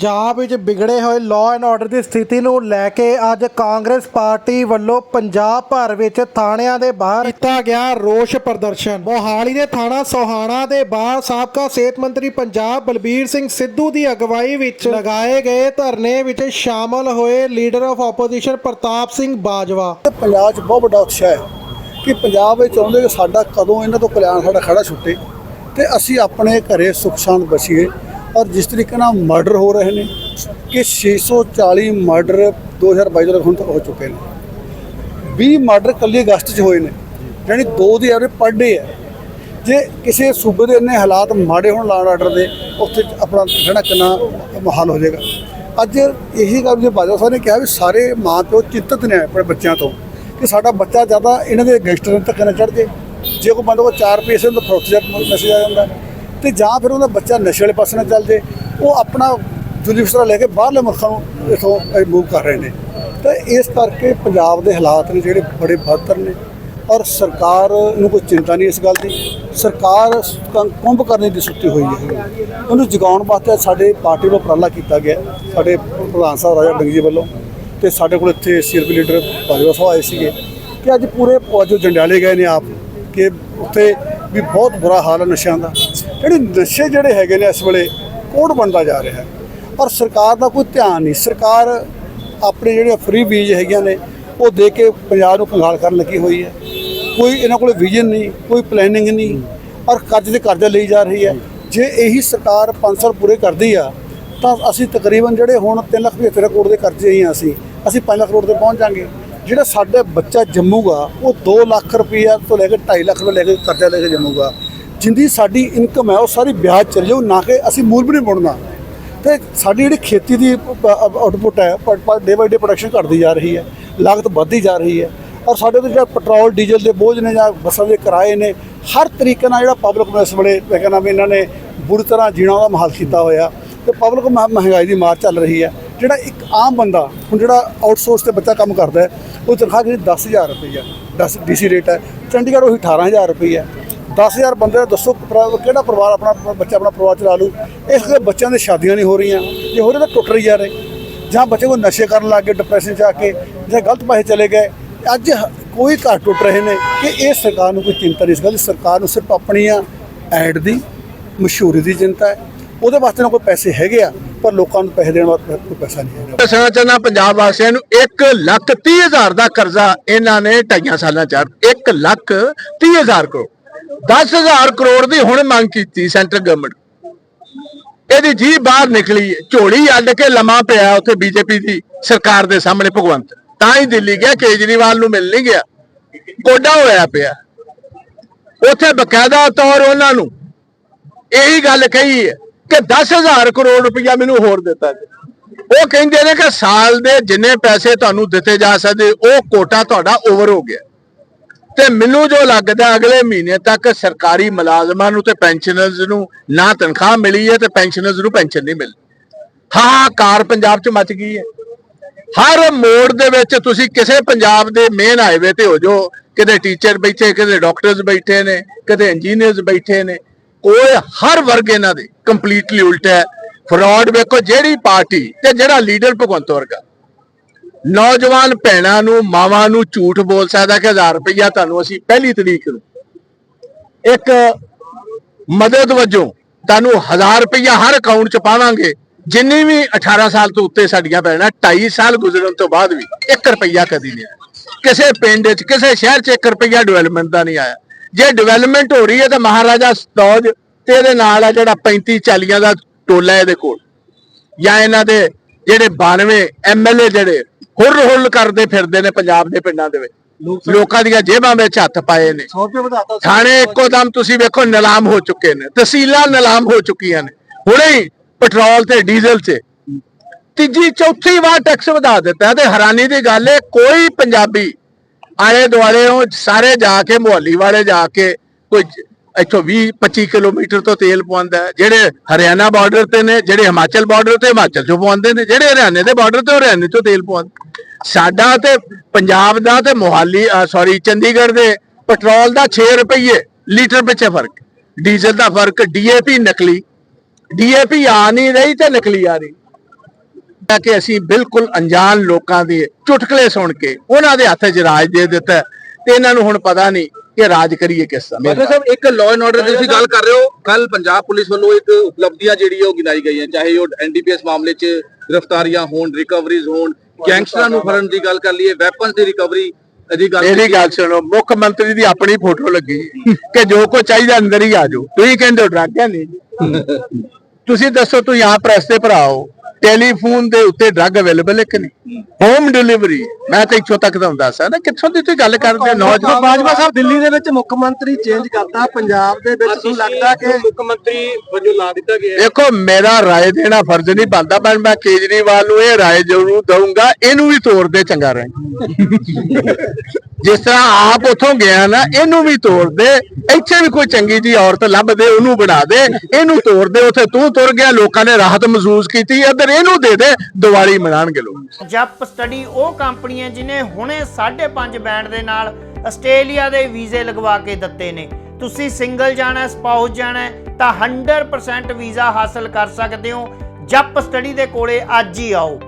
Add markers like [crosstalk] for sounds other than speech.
ਪੰਜਾਬ ਵਿੱਚ ਵਿਗੜੇ ਹੋਏ law and order ਦੀ ਸਥਿਤੀ ਨੂੰ ਲੈ ਕੇ ਅੱਜ ਕਾਂਗਰਸ ਪਾਰਟੀ ਵੱਲੋਂ ਪੰਜਾਬ ਭਰ ਵਿੱਚ ਥਾਣਿਆਂ ਦੇ ਬਾਹਰ ਕੀਤਾ ਗਿਆ ਰੋਸ ਪ੍ਰਦਰਸ਼ਨ। ਮੋਹਾਲੀ ਦੇ ਥਾਣਾ ਸੋਹਾਣਾ ਦੇ ਬਾਹਰ ਸਾਬਕਾ ਸਿਹਤ ਮੰਤਰੀ ਪੰਜਾਬ ਬਲਬੀਰ ਸਿੰਘ ਸਿੱਧੂ ਦੀ ਅਗਵਾਈ ਵਿੱਚ ਲਗਾਏ ਗਏ ਧਰਨੇ ਵਿੱਚ ਸ਼ਾਮਲ ਹੋਏ leader of opposition Pratap Singh Bajwa. Punjab 'ਚ ਬਹੁਤ ਵੱਡਾ ਉਤਸ਼ਾਹ ਹੈ ਕਿ ਪੰਜਾਬ ਵਿੱਚ ਚਾਹੁੰਦੇ ਸਾਡਾ ਕਦੋਂ ਇਹਨਾਂ ਤੋਂ ਕਲਿਆਣ ਸਾਡਾ ਖੜਾ ਛੁੱਟੇ ਤੇ ਅਸੀਂ ਆਪਣੇ ਘਰੇ ਸੁਖ ਸ਼ਾਂਤ ਬਸੀਏ। ਔਰ ਜਿਸ ਤਰੀਕੇ ਨਾਲ ਮਰਡਰ ਹੋ ਰਹੇ ਨੇ ਕਿ 640 ਮਰਡਰ 2022 ਤੱਕ ਹੁਣ ਤੱਕ ਹੋ ਚੁੱਕੇ ਨੇ। 20 ਮਰਡਰ ਕੱਲੀ ਅਗਸਤ 'ਚ ਹੋਏ ਨੇ, ਯਾਨੀ ਦੋ ਦੀ ਐਵਰੇਜ ਪਰ ਡੇ ਹੈ। ਜੇ ਕਿਸੇ ਸੂਬੇ ਦੇ ਇੰਨੇ ਹਾਲਾਤ ਮਾੜੇ ਹੋਣ ਲਾਅ ਆਰਡਰ ਦੇ, ਉੱਥੇ ਆਪਣਾ ਜਿਹੜਾ ਕਿੰਨਾ ਮਹਾਲ ਹੋ ਜਾਏਗਾ। ਅੱਜ ਇਹੀ ਗੱਲ ਜੇ ਬਾਜਵਾ ਸਾਹਿਬ ਨੇ ਕਿਹਾ ਵੀ ਸਾਰੇ ਮਾਂ ਪਿਓ ਚਿੰਤਤ ਨੇ ਆਪਣੇ ਬੱਚਿਆਂ ਤੋਂ ਕਿ ਸਾਡਾ ਬੱਚਾ ਜ਼ਿਆਦਾ ਇਹਨਾਂ ਦੇ ਗੈਂਗਸਟਰਾਂ ਤੱਕ ਨਾ ਚੜ ਜੇ ਜੇ ਕੋਈ ਬੰਦੇ ਕੋਲ 4 ਪੈਸੇ ਦਾ ਫਰੋਤ ਜੱਟ ਮੈਸੇਜ ਆ ਜਾਂਦਾ। ਤੇ ਜਾਂ ਫਿਰ ਉਹਦਾ ਬੱਚਾ ਨਸ਼ੇ ਵਾਲੇ ਪਾਸੇ ਨਾ ਚੱਲ ਜੇ, ਉਹ ਆਪਣਾ ਜੁਲੀਫਸਰਾ ਲੈ ਕੇ ਬਾਹਰਲੇ ਮੁਲਕਾਂ ਨੂੰ ਇਥੋਂ ਮੂਵ ਕਰ ਰਹੇ ਨੇ। ਤਾਂ ਇਸ ਕਰਕੇ ਪੰਜਾਬ ਦੇ ਹਾਲਾਤ ਨੇ ਜਿਹੜੇ ਬੜੇ ਬਦਤਰ ਨੇ ਔਰ ਸਰਕਾਰ ਨੂੰ ਕੋਈ ਚਿੰਤਾ ਨਹੀਂ ਇਸ ਗੱਲ ਦੀ। ਸਰਕਾਰ ਕ- ਕੁੰਭ ਕਰਨੇ ਦੀ ਸੁੱਤੀ ਹੋਈ ਹੈ। ਉਹਨੂੰ ਜਗਾਉਣ ਵਾਸਤੇ ਸਾਡੇ ਪਾਰਟੀ ਵੱਲੋਂ ਉਪਰਾਲਾ ਕੀਤਾ ਗਿਆ। ਸਾਡੇ ਪ੍ਰਧਾਨ ਸਾਹਿਬ ਰਾਜਾ ਡੰਗੀ ਜੀ ਵੱਲੋਂ ਤੇ ਸਾਡੇ ਕੋਲ ਇੱਥੇ ਸੀਆਰਪੀ ਲੀਡਰ ਬਾਜਵਾ ਸਾਹਿਬ ਆਏ ਸੀਗੇ ਕਿ ਅੱਜ ਪੂਰੇ ਜੋ ਜੰਡਿਆਲੇ ਗਏ ਨੇ ਆਪ, ਕਿ ਉੱਥੇ ਵੀ ਬਹੁਤ ਬੁਰਾ ਹਾਲ ਹੈ ਨਸ਼ਿਆਂ ਦਾ। ਜਿਹੜੇ ਨਸ਼ੇ ਜਿਹੜੇ ਹੈਗੇ ਨੇ ਇਸ ਵੇਲੇ, ਕੋਡ ਬਣਦਾ ਜਾ ਰਿਹਾ ਹੈ। ਔਰ ਸਰਕਾਰ ਦਾ ਕੋਈ ਧਿਆਨ ਨਹੀਂ। ਸਰਕਾਰ ਆਪਣੇ ਜਿਹੜੇ ਫ੍ਰੀ ਬੀਜ ਹੈਗੀਆਂ ਨੇ, ਉਹ ਦੇ ਕੇ ਪੰਜਾਬ ਨੂੰ ਕੰਗਾਲ ਕਰਨ ਲੱਗੀ ਹੋਈ ਹੈ। ਕੋਈ ਇਹਨਾਂ ਕੋਲ ਵਿਜ਼ਨ ਨਹੀਂ, ਕੋਈ ਪਲੈਨਿੰਗ ਨਹੀਂ। ਔਰ ਕਰਜ਼ ਦੇ ਕਰਜ਼ਾ ਲਈ ਜਾ ਰਹੀ ਹੈ। ਜੇ ਇਹੀ ਸਰਕਾਰ 5 ਸਾਲ ਪੂਰੇ ਕਰਦੀ ਆ, ਤਾਂ ਅਸੀਂ ਤਕਰੀਬਨ ਜਿਹੜੇ ਹੁਣ 3 ਲੱਖ 75 ਕਰੋੜ ਦੇ ਕਰਜ਼ੇ ਹੀ ਆ ਅਸੀਂ ਅਸੀਂ 5 ਲੱਖ ਕਰੋੜ ਤੇ ਪਹੁੰਚ ਜਾਾਂਗੇ ਜਿਹੜਾ ਸਾਡਾ ਬੱਚਾ ਜੰਮੂਗਾ, ਉਹ 2 ਲੱਖ ਰੁਪਈਆ ਤੋਂ ਲੈ ਕੇ 2.5 ਲੱਖ ਤੋਂ ਲੈ ਕੇ ਕਰਜ਼ਾ ਲੈ ਕੇ ਜੰਮੂਗਾ। ਜਿੰਦੀ ਸਾਡੀ ਇਨਕਮ ਹੈ, ਉਹ ਸਾਰੀ ਵਿਆਜ ਚੱਲ ਜਾਊ, ਨਾ ਕਿ ਅਸੀਂ ਮੂਲ ਵੀ ਨਹੀਂ ਮੁੜਨਾ। ਤੇ ਸਾਡੀ ਜਿਹੜੀ ਖੇਤੀ ਦੀ ਆਊਟਪੁੱਟ ਹੈ ਡੇ ਬਾਈ ਡੇ ਪ੍ਰੋਡਕਸ਼ਨ ਘਟਦੀ ਜਾ ਰਹੀ ਹੈ, ਲਾਗਤ ਵੱਧਦੀ ਜਾ ਰਹੀ ਹੈ। ਔਰ ਸਾਡੇ ਤੇ ਜਿਹੜਾ ਪੈਟਰੋਲ ਡੀਜ਼ਲ ਦੇ ਬੋਝ ਨੇ ਜਾਂ ਬੱਸਾਂ ਦੇ ਕਿਰਾਏ ਨੇ, ਹਰ ਤਰੀਕੇ ਨਾਲ ਜਿਹੜਾ ਪਬਲਿਕ ਨੂੰ ਇਸ ਵੇਲੇ ਮੈਂ ਕਹਿੰਦਾ ਵੀ ਇਹਨਾਂ ਨੇ ਬੁਰੀ ਤਰ੍ਹਾਂ ਜੀਣਾ ਉਹਦਾ ਮਹਾਲ ਕੀਤਾ ਹੋਇਆ। ਤੇ ਪਬਲਿਕ ਮਹਿੰਗਾਈ ਦੀ ਮਾਰ ਚੱਲ ਰਹੀ ਹੈ। ਜਿਹੜਾ ਇੱਕ ਆਮ ਬੰਦਾ, ਹੁਣ ਜਿਹੜਾ ਆਊਟਸੋਰਸ ਤੇ ਬੱਚਾ ਕੰਮ ਕਰਦਾ ਹੈ ਉਹ ਤਨਖਾਹ ਜਿਹੜੀ 10000 ਰੁਪਈਆ 10 ਡੀਸੀ ਰੇਟ ਹੈ ਚੰਡੀਗੜ੍ਹ ਉਹੀ 18000 ਰੁਪਈਆ 10000 ਬੰਦੇ ਦਾ ਦੱਸੋ ਪਰਿਵਾਰ- ਕਿਹੜਾ ਪਰਿਵਾਰ ਆਪਣਾ ਬੱਚਾ, ਆਪਣਾ ਪਰਿਵਾਰ ਚਲਾ ਲੂ ਇਸ ਕਰਕੇ ਬੱਚਿਆਂ ਦੀਆਂ ਸ਼ਾਦੀਆਂ ਨਹੀਂ ਹੋ ਰਹੀਆਂ। ਜੇ ਹੋ ਰਹੇ ਤਾਂ ਟੁੱਟ ਰਹੀ ਜਾ ਰਹੇ ਜਾਂ ਬੱਚੇ ਕੋਈ ਨਸ਼ੇ ਕਰਨ ਲੱਗ ਗਏ ਡਿਪਰੈਸ਼ਨ 'ਚ ਆ ਕੇ, ਜਾਂ ਗਲਤ ਪਾਸੇ ਚਲੇ ਗਏ। ਅੱਜ ਕੋਈ ਘਰ ਟੁੱਟ ਰਹੇ ਨੇ ਕਿ ਇਹ ਸਰਕਾਰ ਨੂੰ ਕੋਈ ਚਿੰਤਾ ਨਹੀਂ ਇਸ ਗੱਲ ਦੀ। ਸਰਕਾਰ ਨੂੰ ਸਿਰਫ ਆਪਣੀਆਂ ਐਡ ਦੀ, ਮਸ਼ਹੂਰੀ ਦੀ ਚਿੰਤਾ ਹੈ। ਉਹਦੇ ਵਾਸਤੇ ਨਾ ਕੋਈ ਪੈਸੇ ਹੈਗੇ ਆ। ਪਰ ਲੋਕਾਂ ਨੂੰ ਪੈਸੇ ਦੇਣ ਵਾਸਤੇ ਕੋਈ ਪੈਸਾ ਨਹੀਂ ਹੈਗਾ। ਦੱਸਣਾ ਚਾਹੁੰਦਾ ਪੰਜਾਬ ਵਾਸੀਆਂ ਨੂੰ 1 ਲੱਖ 30 ਹਜ਼ਾਰ ਦਾ ਕਰਜ਼ਾ ਇਹਨਾਂ ਨੇ ਢਾਈਆਂ ਸਾਲਾਂ ਚ 1 ਲੱਖ 30 ਹਜ਼ਾਰ ਕਰੋੜ 10 ਹਜ਼ਾਰ ਕਰੋੜ ਦੀ ਹੁਣ ਮੰਗ ਕੀਤੀ ਸੈਂਟਰ ਗਵਰਨਮੈਂਟ ਇਹਦੀ ਜੀ ਬਾਹਰ ਨਿਕਲੀ ਝੋਲੀ ਅੱਡ ਕੇ ਲੰਮਾ ਪਿਆ ਉੱਥੇ ਬੀਜੇਪੀ ਦੀ ਸਰਕਾਰ ਦੇ ਸਾਹਮਣੇ ਭਗਵੰਤ। ਤਾਂ ਹੀ ਦਿੱਲੀ ਗਿਆ, ਕੇਜਰੀਵਾਲ ਨੂੰ ਮਿਲ ਨਹੀਂ ਗਿਆ। ਕੋਡਾ ਹੋਇਆ ਪਿਆ। ਉੱਥੇ ਬਕਾਇਦਾ ਤੌਰ ਉਹਨਾਂ ਨੂੰ। ਇਹੀ ਗੱਲ ਕਹੀ ਹੈ ਕਿ 10000 ਕਰੋੜ ਰੁਪਇਆ ਮੈਨੂੰ ਹੋਰ ਦਿੱਤਾ ਜੀ। ਉਹ ਕਹਿੰਦੇ ਨੇ ਕਿ ਸਾਲ ਦੇ ਜਿੰਨੇ ਪੈਸੇ ਤੁਹਾਨੂੰ ਦਿੱਤੇ ਜਾ ਸਕਦੇ, ਉਹ ਕੋਟਾ ਤੁਹਾਡਾ ਓਵਰ ਹੋ ਗਿਆ। ਤੇ ਮੈਨੂੰ ਜੋ ਲੱਗਦਾ, ਅਗਲੇ ਮਹੀਨੇ ਤੱਕ ਸਰਕਾਰੀ ਮੁਲਾਜ਼ਮਾਂ ਨੂੰ ਤੇ ਪੈਨਸ਼ਨਰਜ਼ ਨੂੰ ਨਾ ਤਨਖਾਹ ਮਿਲੀ ਹੈ ਤੇ ਪੈਨਸ਼ਨਰਜ਼ ਨੂੰ ਪੈਨਸ਼ਨ ਨਹੀਂ ਮਿਲ ਹਾਂ ਕਾਰ ਪੰਜਾਬ 'ਚ ਮਚ ਗਈ ਹੈ। ਹਰ ਮੋੜ ਦੇ ਵਿੱਚ ਤੁਸੀਂ ਕਿਸੇ ਪੰਜਾਬ ਦੇ ਮੇਨ ਹਾਈਵੇ ਤੇ ਹੋ ਜੋ ਕਿਤੇ ਟੀਚਰ ਬੈਠੇ, ਕਿਤੇ ਡਾਕਟਰਸ ਬੈਠੇ ਨੇ, ਕਿਤੇ ਇੰਜੀਨੀਅਰਸ ਬੈਠੇ ਨੇ ਕੋਈ ਹਰ ਵਰਗ ਇਹਨਾਂ ਦੇ ਕੰਪਲੀਟਲੀ ਉਲਟਾ ਹੈ। ਫਰਾਡ ਵੇਖੋ ਜਿਹੜੀ ਪਾਰਟੀ ਤੇ ਜਿਹੜਾ ਲੀਡਰ ਭਗਵੰਤ ਵਰਗਾ। ਨੌਜਵਾਨ ਭੈਣਾਂ ਨੂੰ, ਮਾਵਾਂ ਨੂੰ ਝੂਠ ਬੋਲ ਸਕਦਾ ਕਿ 1000 ਰੁਪਇਆ ਤੁਹਾਨੂੰ ਅਸੀਂ ਪਹਿਲੀ ਤਰੀਕ ਨੂੰ ਇੱਕ ਮਦਦ ਵਜੋਂ ਤੁਹਾਨੂੰ 1000 ਰੁਪਇਆ ਹਰ ਅਕਾਊਂਟ 'ਚ ਪਾਵਾਂਗੇ। ਜਿੰਨੀ ਵੀ 18 ਸਾਲ ਤੋਂ ਉੱਤੇ ਸਾਡੀਆਂ ਭੈਣਾਂ 2.5 ਸਾਲ ਗੁਜ਼ਰਨ ਤੋਂ ਬਾਅਦ ਵੀ 1 ਰੁਪਇਆ ਕਦੀ ਨਹੀਂ ਆਇਆ। ਕਿਸੇ ਪਿੰਡ 'ਚ, ਕਿਸੇ ਸ਼ਹਿਰ 'ਚ 1 ਰੁਪਇਆ ਡਿਵੈਲਪਮੈਂਟ ਦਾ ਨਹੀਂ ਆਇਆ। ਜੇ ਡਿਵੈਲਪਮੈਂਟ ਹੋ ਰਹੀ ਹੈ ਤਾਂ ਮਹਾਰਾਜਾ ਸਤੌਜ ਤੇ ਇਹਦੇ ਨਾਲ ਆ ਜਿਹੜਾ 35 40 ਦਾ ਟੋਲਾ ਇਹਦੇ ਕੋਲ। ਜਾਂ ਇਹਨਾਂ ਦੇ ਜਿਹੜੇ 92 ਐਮਐਲਏ ਜਿਹੜੇ ਹੁਰ ਹੁਰ ਕਰਦੇ ਫਿਰਦੇ ਨੇ ਪੰਜਾਬ ਦੇ ਪਿੰਡਾਂ ਦੇ ਵਿੱਚ। ਲੋਕਾਂ ਦੀਆਂ ਜੇਬਾਂ ਵਿੱਚ ਹੱਥ ਪਾਏ ਨੇ। 100 ਰੁਪਏ ਵਧਾਤਾ ਥਾਣੇ ਇੱਕੋ ਦਮ ਤੁਸੀਂ ਵੇਖੋ ਨਿਲਾਮ ਹੋ ਚੁੱਕੇ ਨੇ। ਤਹਿਸੀਲਾਂ ਨਿਲਾਮ ਹੋ ਚੁੱਕੀਆਂ ਨੇ। ਹੁਣੇ ਹੀ ਪੈਟਰੋਲ ਤੇ ਡੀਜ਼ਲ 'ਚ ਤੀਜੀ ਚੌਥੀ ਵਾਰ ਟੈਕਸ ਵਧਾ ਦਿੱਤਾ ਤੇ ਹੈਰਾਨੀ ਦੀ ਗੱਲ ਹੈ ਕੋਈ ਪੰਜਾਬੀ ਆਲੇ ਦੁਆਲੇ ਉਹ ਸਾਰੇ ਜਾ ਕੇ, ਮੁਹੱਲੀ ਵਾਲੇ ਜਾ ਕੇ ਕੋਈ ਇੱਥੋਂ 20 25 ਕਿਲੋਮੀਟਰ ਤੋਂ ਤੇਲ ਪਵਾਉਂਦਾ ਜਿਹੜੇ ਹਰਿਆਣਾ ਬਾਰਡਰ ਤੇ ਨੇ, ਜਿਹੜੇ ਹਿਮਾਚਲ ਬਾਰਡਰ ਤੇ, ਹਿਮਾਚਲ ਤੋਂ ਪਵਾਉਂਦੇ ਨੇ। ਜਿਹੜੇ ਹਰਿਆਣੇ ਦੇ ਬਾਰਡਰ ਤੇ, ਉਹ ਹਰਿਆਣੇ ਚੋਂ ਤੇਲ ਪਵਾਉਂਦੇ ਸਾਡਾ ਤੇ ਪੰਜਾਬ ਦਾ ਤੇ ਮੋਹਾਲੀ ਸੌਰੀ ਚੰਡੀਗੜ੍ਹ ਦੇ ਪੈਟਰੋਲ ਦਾ 6 ਰੁਪਏ ਲੀਟਰ ਪਿੱਛੇ ਫ਼ਰਕ। ਡੀਜ਼ਲ ਦਾ ਫ਼ਰਕ ਡੀਏਪੀ ਨਕਲੀ। ਡੀਏਪੀ ਆ ਨਹੀਂ ਰਹੀ ਤੇ ਨਕਲੀ ਆ ਰਹੀ। ਹੈ ਕਿ ਅਸੀਂ ਬਿਲਕੁਲ ਅਣਜਾਣ ਲੋਕਾਂ ਦੇ ਚੁਟਕਲੇ ਸੁਣ ਕੇ ਉਹਨਾਂ ਦੇ ਹੱਥ 'ਚ ਰਾਜ ਦੇ ਦਿੱਤਾ ਤੇ ਇਹਨਾਂ ਨੂੰ ਹੁਣ ਪਤਾ ਨਹੀਂ ਕਿ ਰਾਜ ਕਰੀਏ ਕਿਸ ਤਰ੍ਹਾਂ। ਮਾਜਰਾ ਸਾਹਿਬ ਇੱਕ ਲਾਅ ਐਂਡ ਆਰਡਰ ਦੀ ਤੁਸੀਂ ਗੱਲ ਕਰ ਰਹੇ ਹੋ। ਕੱਲ ਪੰਜਾਬ ਪੁਲਿਸ ਵੱਲੋਂ ਇੱਕ ਉਪਲਬਧੀਆਂ ਜਿਹੜੀ ਉਹ ਗਿਣਾਈ ਗਈਆਂ ਚਾਹੇ ਉਹ ਐਨਡੀਪੀਐਸ ਮਾਮਲੇ 'ਚ ਗ੍ਰਿਫਤਾਰੀਆਂ ਹੋਣ ਰਿਕਵਰੀਜ਼ ਹੋਣ ਗੈਂਗਸਟਰਾਂ ਨੂੰ ਫੜਨ ਦੀ ਗੱਲ ਕਰ ਲਈਏ ਵੈਪਨਸ ਦੀ ਰਿਕਵਰੀ ਦੀ ਗੱਲ ਸੁਣੋ ਮੁੱਖ ਮੰਤਰੀ ਦੀ ਆਪਣੀ ਫੋਟੋ ਲੱਗੀ ਕਿ ਜੋ ਕੋ ਚਾਹੀਦਾ ਅੰਦਰ ਹੀ ਆ ਜਾਓ। ਤੁਸੀਂ ਕਹਿੰਦੇ ਹੋ ਡਰੱਗ ਹੈ ਨਹੀਂ। [laughs] ਤੁਸੀਂ ਦੱਸੋ ਤੁਸੀਂ ਆਪ ਪ੍ਰੈਸ ਤੇ ਭਰਾਓ ਟੈਲੀਫੋਨ ਦੇ ਉੱਤੇ ਡਰੱਗ ਅਵੇਲੇਬਲ ਹੈ ਕਿ ਨਹੀਂ? ਹੋਮ ਡਿਲੀਵਰੀ ਮੈਂ ਤਾਂ ਇੱਥੋਂ ਤੱਕ ਤਾਂ ਦੱਸ ਸਕਦਾ ਕਿੱਥੋਂ ਦੀ ਤੁਸੀਂ ਗੱਲ ਕਰਦੇ ਹੋ? ਨੌਜਵਾਨ ਬਾਜਵਾ ਸਾਹਿਬ ਦਿੱਲੀ ਦੇ ਵਿੱਚ ਮੁੱਖ ਮੰਤਰੀ ਚੇਂਜ ਕਰਤਾ ਪੰਜਾਬ ਦੇ ਵਿੱਚ ਤੁਹਾਨੂੰ ਲੱਗਦਾ ਕਿ ਮੁੱਖ ਮੰਤਰੀ ਵਜੋਂ ਲਾ ਦਿੱਤਾ ਗਿਆ ਦੇਖੋ ਮੇਰਾ ਰਾਏ ਦੇਣਾ ਫਰਜ਼ ਨਹੀਂ ਬਣਦਾ ਪਰ ਮੈਂ ਕੇਜਰੀਵਾਲ ਨੂੰ ਇਹ ਰਾਏ ਜ਼ਰੂਰ ਦਊਂਗਾ ਇਹਨੂੰ ਵੀ ਤੋੜ ਦੇ ਚੰਗਾ ਰਹੇ ਜਿਸ ਤਰ੍ਹਾਂ ਆਪ ਉਥੋਂ ਗਿਆ ਨਾ ਇਹਨੂੰ ਵੀ ਤੋੜ ਦੇ ਇੱਥੇ ਵੀ ਕੋਈ ਚੰਗੀ ਜੀ ਔਰਤ ਲੱਭ ਦੇ ਉਹਨੂੰ ਬਣਾ ਦੇ ਇਹਨੂੰ ਤੋੜ ਦੇ ਉਥੇ ਤੂੰ ਤੁਰ ਗਿਆ ਲੋਕਾਂ ਨੇ ਰਾਹਤ ਮਹਿਸੂਸ ਕੀਤੀ ਇੱਧਰ ਇਹਨੂੰ ਦੇ ਦੇ, ਦੀਵਾਲੀ ਮਨਾਣਗੇ ਲੋਕ। ਜਪ ਸਟੱਡੀ ਉਹ ਕੰਪਨੀ ਹੈ ਜਿਨੇ ਹੁਣੇ 5.5 ਬੈਂਡ ਦੇ ਨਾਲ ਆਸਟ੍ਰੇਲੀਆ ਦੇ ਵੀਜ਼ੇ ਲਗਵਾ ਕੇ ਦਿੱਤੇ ਨੇ। ਤੁਸੀਂ ਸਿੰਗਲ ਜਾਣਾ, ਸਪਾਊਸ ਜਾਣਾ ਹੈ ਤਾਂ 100% ਵੀਜ਼ਾ ਹਾਸਲ ਕਰ ਸਕਦੇ ਹੋ। ਜਪ ਸਟੱਡੀ ਦੇ ਕੋਲੇ ਅੱਜ ਹੀ ਆਓ।